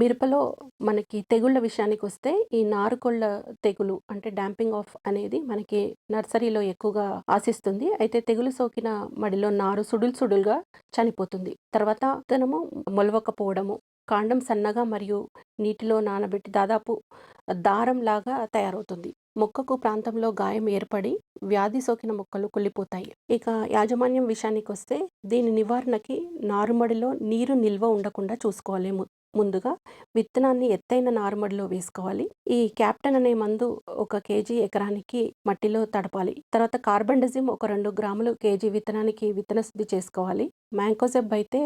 మిరపలో మనకి తెగుళ్ళ విషయానికి వస్తే ఈ నారుకొళ్ళ తెగులు అంటే డాంపింగ్ ఆఫ్ అనేది మనకి నర్సరీలో ఎక్కువగా ఆశిస్తుంది. అయితే తెగులు సోకిన మడిలో నారు సుడులు సుడులుగా చనిపోతుంది. తర్వాత తనము మొలవకపోవడము, కాండం సన్నగా మరియు నీటిలో నానబెట్టి దాదాపు దారంలాగా తయారవుతుంది. మొక్కకు ప్రాంతంలో గాయం ఏర్పడి వ్యాధి సోకిన మొక్కలు కుళ్ళిపోతాయి. ఇక యాజమాన్యం విషయానికి వస్తే దీని నివారణకి నారుమడిలో నీరు నిల్వ ఉండకుండా చూసుకోవాలి. ముందుగా విత్తనాన్ని ఎత్తైన నారుమడిలో వేసుకోవాలి. ఈ క్యాప్టెన్ అనే మందు ఒక కేజీ ఎకరానికి మట్టిలో తడపాలి. తర్వాత కార్బండజిమ్ ఒక రెండు గ్రాములు కేజీ విత్తనానికి విత్తన శుద్ధి చేసుకోవాలి. మ్యాంకోజెబ్ అయితే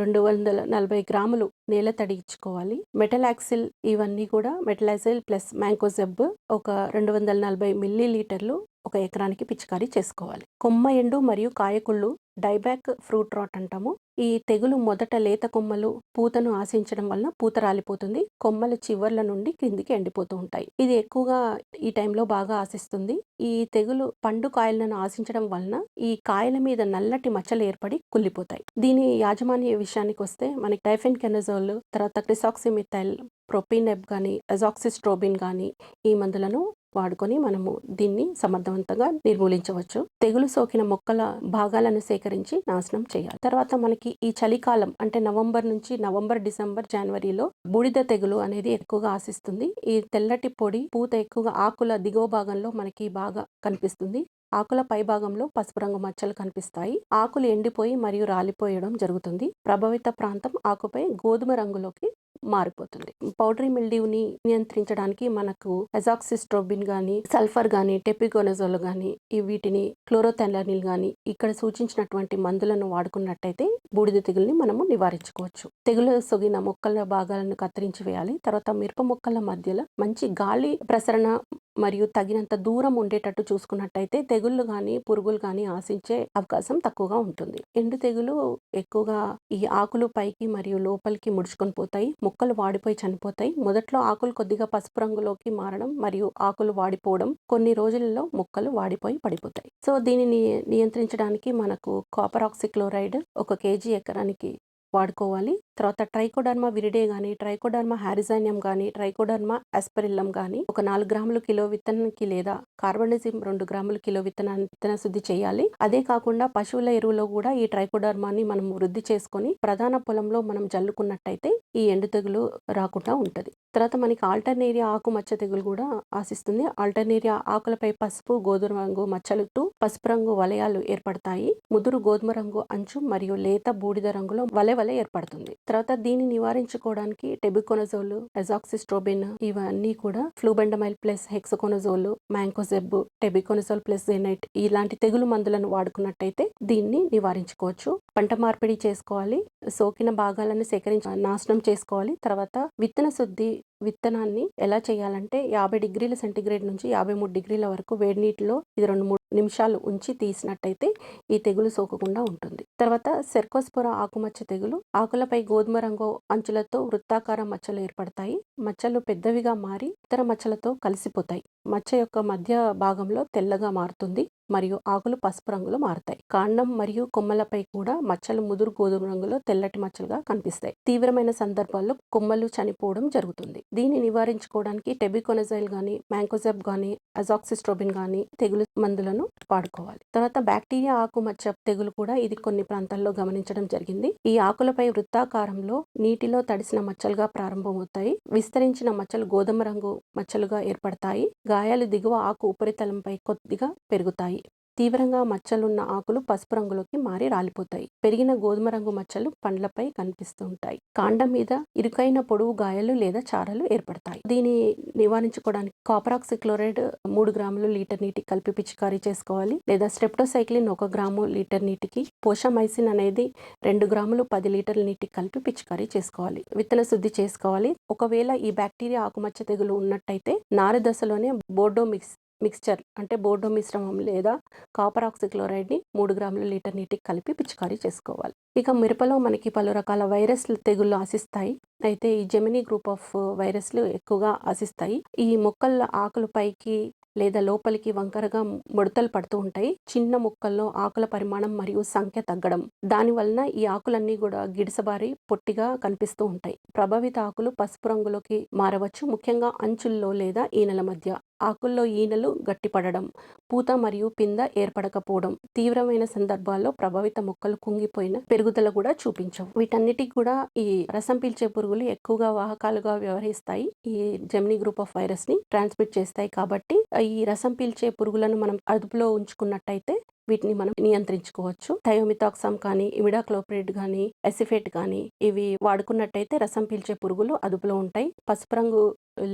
రెండు వందల నలభై గ్రాములు నేల తడి ఇచ్చుకోవాలి. మెటలాక్సిల్ ఇవన్నీ కూడా మెటలాక్సిల్ ప్లస్ మ్యాంకోజెబ్ ఒక 240 మిల్లీ లీటర్లు ఒక ఎకరానికి పిచికారీ చేసుకోవాలి. కొమ్మ ఎండు మరియు కాయకుళ్ళు డైబ్యాక్ ఫ్రూట్ రాట్ అంటాము. ఈ తెగులు మొదట లేత కొమ్మలు పూతను ఆశించడం వలన పూత రాలిపోతుంది. కొమ్మల చివర్ల నుండి క్రిందికి ఎండిపోతూ ఉంటాయి. ఇది ఎక్కువగా ఈ టైంలో బాగా ఆశిస్తుంది. ఈ తెగులు పండు కాయలను ఆశించడం వలన ఈ కాయల మీద నల్లటి మచ్చలు ఏర్పడి కుళ్ళిపోతాయి. దీని యాజమాన్య విషయానికి వస్తే మనకి డైఫెన్‌కెనజోల్ తర్వాత క్రిసాక్సిమిథైల్, ప్రొపినెబ్ కానీ అజాక్సిస్ట్రోబిన్ కానీ ఈ మందులను వాడుకొని మనము దీన్ని సమర్థవంతంగా నిర్మూలించవచ్చు. తెగులు సోకిన మొక్కల భాగాలను సేకరించి నాశనం చేయాలి. తర్వాత మనకి ఈ చలికాలం అంటే నవంబర్ నుంచి నవంబర్, డిసెంబర్, జనవరిలో బూడిద తెగులు అనేది ఎక్కువగా ఆశిస్తుంది. ఈ తెల్లటి పొడి పూత ఎక్కువగా ఆకుల దిగువ భాగంలో మనకి బాగా కనిపిస్తుంది. ఆకుల పైభాగంలో పసుపు రంగు మచ్చలు కనిపిస్తాయి. ఆకులు ఎండిపోయి మరియు రాలిపోయడం జరుగుతుంది. ప్రభావిత ప్రాంతం ఆకుపై గోధుమ రంగులోకి మారిపోతుంది. పౌడరీ మిల్డ్యూని నియంత్రించడానికి మనకు ఎజాక్సిస్ట్రోబిన్ గాని, సల్ఫర్ గాని, టెపిగోనజోల్ గాని ఈ వీటిని క్లోరోథెలనిల్ గాని ఇక్కడ సూచించినటువంటి మందులను వాడుకున్నట్టయితే బూడిద తెగుల్ని మనము నివారించుకోవచ్చు. తెగులు సొగిన మొక్కల భాగాలను కత్తిరించి వేయాలి. తర్వాత మిరప మొక్కల మధ్యలో మంచి గాలి ప్రసరణ మరియు తగినంత దూరం ఉండేటట్టు చూసుకున్నట్టయితే తెగుళ్ళు కానీ పురుగులు కానీ ఆశించే అవకాశం తక్కువగా ఉంటుంది. ఎండు తెగులు ఎక్కువగా ఈ ఆకులు పైకి మరియు లోపలికి ముడుచుకొని పోతాయి. మొక్కలు వాడిపోయి చనిపోతాయి. మొదట్లో ఆకులు కొద్దిగా పసుపు రంగులోకి మారడం మరియు ఆకులు వాడిపోవడం కొన్ని రోజులలో మొక్కలు వాడిపోయి పడిపోతాయి. సో దీనిని నియంత్రించడానికి మనకు కాపర్ ఆక్సిక్లోరైడ్ ఒక కేజీ ఎకరానికి వాడుకోవాలి. తర్వాత ట్రైకోడర్మా విరిడే కానీ ట్రైకోడర్మా హారిజానియం కానీ ట్రైకోడర్మా ఆస్పెరిల్లం కానీ ఒక నాలుగు గ్రాములు కిలో విత్తనానికి లేదా కార్బండిజిమ్ 2 గ్రాములు కిలో విత్తనాన్ని విత్తన శుద్ధి చేయాలి. అదే కాకుండా పశువుల ఎరువులో కూడా ఈ ట్రైకోడర్మాని మనం వృద్ధి చేసుకొని ప్రధాన పొలంలో మనం జల్లుకున్నట్టయితే ఈ ఎండు తెగులు రాకుండా ఉంటుంది తర్వాత మనకి ఆల్టర్నేరియా ఆకుమచ్చ తెగులు కూడా ఆశిస్తుంది. ఆల్టర్నేరియా ఆకులపై పసుపు, గోధుమ రంగు మచ్చలుట్టు పసుపు రంగు వలయాలు ఏర్పడతాయి. ముదురు గోధుమ రంగు అంచు మరియు లేత బూడిద రంగులో వలె వలె ఏర్పడుతుంది. తర్వాత దీన్ని నివారించుకోవడానికి టెబికోనజోల్ ఎజాక్సిస్ట్రోబిన్ ఇవన్నీ కూడా flubendiamide plus hexaconazole mancozeb, tebuconazole plus జెనైట్ ఇలాంటి తెగులు మందులను వాడుకున్నట్టయితే దీన్ని నివారించుకోవచ్చు. పంట మార్పిడి చేసుకోవాలి. సోకిన భాగాలను సేకరించి నాశనం చేసుకోవాలి. తర్వాత విత్తన శుద్ధి విత్తనాన్ని ఎలా చేయాలంటే 50 డిగ్రీల సెంటీగ్రేడ్ నుంచి 53 డిగ్రీల వరకు వేడి నీటిలో ఇది 2, 3 నిమిషాలు ఉంచి తీసినట్టయితే ఈ తెగులు సోకకుండా ఉంటుంది. తర్వాత సెర్కోస్పొర ఆకుమచ్చ తెగులు ఆకులపై గోధుమ రంగు అంచులతో వృత్తాకార మచ్చలు ఏర్పడతాయి. మచ్చలు పెద్దవిగా మారి ఇతర మచ్చలతో కలిసిపోతాయి. మచ్చ యొక్క మధ్య భాగంలో తెల్లగా మారుతుంది మరియు ఆకులు పసుపు రంగులో మారుతాయి కాండం మరియు కొమ్మలపై కూడా మచ్చలు ముదురు గోధుమ రంగులో తెల్లటి మచ్చలుగా కనిపిస్తాయి. తీవ్రమైన సందర్భాల్లో కొమ్మలు చనిపోవడం జరుగుతుంది. దీన్ని నివారించుకోవడానికి టెబికోనజైల్ గాని, మ్యాంకోజెబ్ గాని, అజాక్సిస్ట్రోబిన్ గాని తెగులు మందులను వాడుకోవాలి. తర్వాత బ్యాక్టీరియా ఆకు మచ్చ తెగులు కూడా ఇది కొన్ని ప్రాంతాల్లో గమనించడం జరిగింది. ఈ ఆకులపై వృత్తాకారంలో నీటిలో తడిసిన మచ్చలుగా ప్రారంభమవుతాయి. విస్తరించిన మచ్చలు గోధుమ రంగు మచ్చలుగా ఏర్పడతాయి. గాయాలు దిగువ ఆకు ఉపరితలంపై కొద్దిగా పెరుగుతాయి. తీవ్రంగా మచ్చలున్న ఆకులు పసుపు రంగులోకి మారి రాలిపోతాయి. పెరిగిన గోధుమ రంగు మచ్చలు పండ్లపై కనిపిస్తూ ఉంటాయి. కాండం మీద ఇరుకైన పొడవు గాయాలు లేదా చారలు ఏర్పడతాయి. దీన్ని నివారించుకోవడానికి కాపర్ ఆక్సిక్లోరైడ్ 3 గ్రాములు లీటర్ నీటికి కలిపి పిచికారీ చేసుకోవాలి. లేదా స్ట్రెప్టోసైక్లిన్ ఒక గ్రాము లీటర్ నీటికి, పోషమైసిన్ అనేది రెండు గ్రాములు పది లీటర్ల నీటికి కలిపి పిచికారీ చేసుకోవాలి. విత్తన శుద్ధి చేసుకోవాలి. ఒకవేళ ఈ బ్యాక్టీరియా ఆకుమచ్చ తెగులు ఉన్నట్టయితే నార దశలోనే బోర్డో మిక్స్ మిక్స్చర్ అంటే బోర్డో మిశ్రమం లేదా కాపర్ ఆక్సిక్లోరైడ్‌ని మూడు గ్రాముల లీటర్ నీటికి కలిపి పిచికారీ చేసుకోవాలి. ఇక మిరపలో మనకి పలు రకాల వైరస్లు తెగుళ్ళు ఆశిస్తాయి. అయితే ఈ జెమినీ గ్రూప్ ఆఫ్ వైరస్లు ఎక్కువగా ఆశిస్తాయి. ఈ మొక్కల ఆకులు పైకి లేదా లోపలికి వంకరగా ముడతలు పడుతూ ఉంటాయి. చిన్న మొక్కల్లో ఆకుల పరిమాణం మరియు సంఖ్య తగ్గడం. దాని వలన ఈ ఆకులన్నీ కూడా గిడిసబారి పొట్టిగా కనిపిస్తూ ఉంటాయి. ప్రభావిత ఆకులు పసుపు రంగులోకి మారవచ్చు. ముఖ్యంగా అంచుల్లో లేదా ఈనెల మధ్య. ఆకుల్లో ఈనలు గట్టిపడడం. పూత మరియు పింద ఏర్పడకపోవడం. తీవ్రమైన సందర్భాల్లో ప్రభావిత మొక్కలు కుంగిపోయిన పెరుగుదల కూడా చూపించవు. వీటన్నిటికి కూడా ఈ రసం పీల్చే పురుగులు ఎక్కువగా వాహకాలుగా వ్యవహరిస్తాయి. ఈ జెమినీ గ్రూప్ ఆఫ్ వైరస్‌ని ట్రాన్స్మిట్ చేస్తాయి కాబట్టి ఈ రసం పీల్చే పురుగులను మనం అదుపులో ఉంచుకున్నట్టయితే వీటిని మనం నియంత్రించుకోవచ్చు. థయోమిథాక్సామ్ కానీ, ఇమిడాక్లోప్రిడ్ కానీ ఎసిఫేట్ కానీ ఇవి వాడుకున్నట్టయితే రసం పీల్చే పురుగులు అదుపులో ఉంటాయి. పసుపు రంగు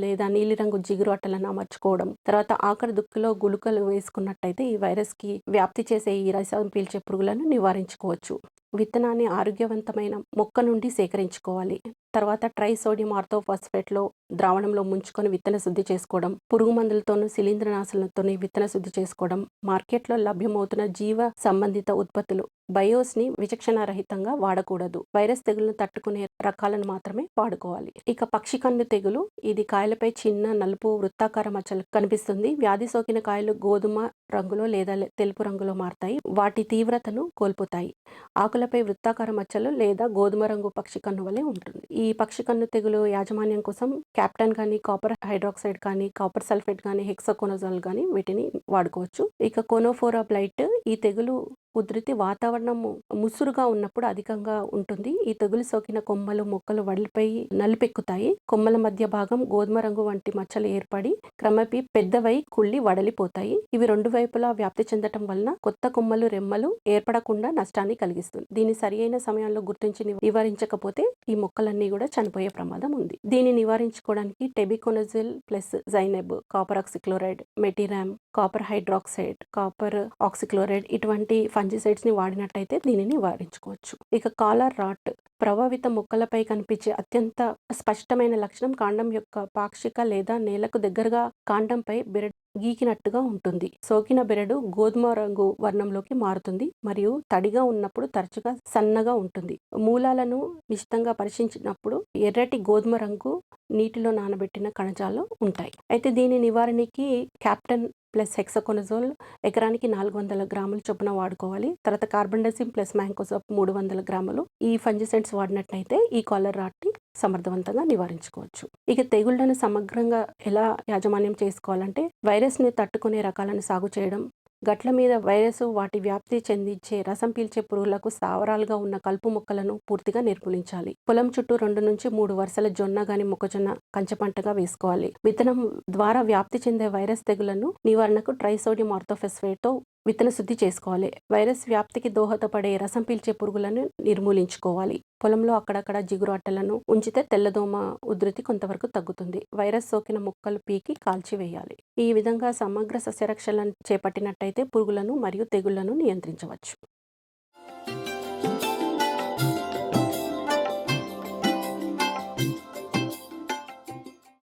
లేదా నీలిరంగు జిగురు అట్టలను అమర్చుకోవడం. తర్వాత ఆఖరి దుక్కులో గుళికలు వేసుకున్నట్టయితే ఈ వైరస్‌కి వ్యాప్తి చేసే ఈ రసం పీల్చే పురుగులను నివారించుకోవచ్చు. విత్తనాన్ని ఆరోగ్యవంతమైన మొక్క నుండి సేకరించుకోవాలి. తర్వాత ట్రై సోడియం ఆర్థోఫాస్ఫేట్‌లో ద్రావణంలో ముంచుకొని విత్తన శుద్ధి చేసుకోవడం. పురుగు మందులతోనూ, శిలీంద్రనాశులతోనూ విత్తన శుద్ధి చేసుకోవడం. మార్కెట్‌లో లభ్యమవుతున్న జీవ సంబంధిత ఉత్పత్తులు బయోస్‌ని విచక్షణారహితంగా వాడకూడదు. వైరస్ తెగులను తట్టుకునే రకాలను మాత్రమే వాడుకోవాలి. ఇక పక్షి కన్ను తెగులు ఇది కాయలపై చిన్న నలుపు వృత్తాకార మచ్చలు కనిపిస్తుంది. వ్యాధి సోకిన కాయలు గోధుమ రంగులో లేదా తెలుపు రంగులో మారుతాయి వాటి తీవ్రతను కోల్పోతాయి. ఆకులపై వృత్తాకార మచ్చలు లేదా గోధుమ రంగు పక్షి కన్ను వలె ఉంటుంది. ఈ పక్షి కన్ను తెగులు యాజమాన్యం కోసం క్యాప్టన్ కానీ, కాపర్ హైడ్రాక్సైడ్ కానీ, కాపర్ సల్ఫేట్ కానీ, హెక్సకోనజాల్ కానీ వీటిని వాడుకోవచ్చు. ఇక కోనోఫోరా బ్లైట్ ఈ తెగులు ఉధృతి వాతావరణం ముసురుగా ఉన్నప్పుడు అధికంగా ఉంటుంది. ఈ తెగులు సోకిన కొమ్మలు, మొక్కలు వడిలిపోయి నలిపెక్కుతాయి కొమ్మల మధ్య భాగం గోధుమ రంగు వంటి మచ్చలు ఏర్పడి క్రమపి పెద్దవై కుళ్ళి వడలిపోతాయి. ఇవి రెండు వైపులా వ్యాప్తి చెందటం వలన కొత్త కొమ్మలు, రెమ్మలు ఏర్పడకుండా నష్టాన్ని కలిగిస్తుంది. దీన్ని సరియైన సమయంలో గుర్తించి నివారించకపోతే ఈ మొక్కలన్నీ కూడా చనిపోయే ప్రమాదం ఉంది. దీన్ని నివారించుకోవడానికి tebuconazole plus zineb copper oxychloride, metiram copper hydroxide, copper oxychloride ఇటువంటి ఫంజిసైడ్స్‌ని వాడినట్టయితే దీనిని నివారించుకోవచ్చు. ఇక కాలర్ రాట్ ప్రభావిత మొక్కలపై కనిపించే అత్యంత స్పష్టమైన లక్షణం కాండం యొక్క పాక్షిక లేదా నేలకు దగ్గరగా కాండంపై బెరడు గీకినట్టుగా ఉంటుంది. సోకిన బెరడు గోధుమ రంగు వర్ణంలోకి మారుతుంది మరియు తడిగా ఉన్నప్పుడు తరచుగా సన్నగా ఉంటుంది. మూలాలను నిశితంగా పరీక్షించినప్పుడు ఎర్రటి గోధుమ రంగు నీటిలో నానబెట్టిన కణజాలు ఉంటాయి. అయితే దీని నివారణకి కెప్టెన్ ప్లస్ హెక్సాకోనజోల్ ఎకరానికి నాలుగు వందల గ్రాములు చొప్పున వాడుకోవాలి. తర్వాత కార్బండసిమ్ ప్లస్ మ్యాంకోసోప్ మూడు వందల గ్రాములు. ఈ ఫంజిసైడ్స్ వాడినట్లయితే ఈ కాలర్ రాట్‌ని సమర్థవంతంగా నివారించుకోవచ్చు. ఇక తెగుళ్ళను సమగ్రంగా ఎలా యాజమాన్యం చేసుకోవాలంటే వైరస్‌ని తట్టుకునే రకాలను సాగు చేయడం. గట్ల మీద వైరస్ వాటి వ్యాప్తి చెందించే రసం పీల్చే పురుగులకు స్థావరాలుగా ఉన్న కలుపు మొక్కలను పూర్తిగా నిర్మూలించాలి. పొలం చుట్టూ రెండు నుంచి మూడు వరుసల జొన్న గాని, మొక్కజొన్న కంచ పంటగా వేసుకోవాలి. విత్తనం ద్వారా వ్యాప్తి చెందే వైరస్ తెగుళ్ళను నివారణకు ట్రైసోడియం సోడియం విత్తన శుద్ధి చేసుకోవాలి. వైరస్ వ్యాప్తికి దోహదపడే రసం పీల్చే పురుగులను నిర్మూలించుకోవాలి. పొలంలో అక్కడక్కడ జిగురు అట్టలను ఉంచితే తెల్లదోమ ఉధృతి కొంతవరకు తగ్గుతుంది. వైరస్ సోకిన మొక్కలు పీకి కాల్చివేయాలి. ఈ విధంగా సమగ్ర సస్యరక్షణలను చేపట్టినట్టయితే పురుగులను మరియు తెగుళ్ళను నియంత్రించవచ్చు.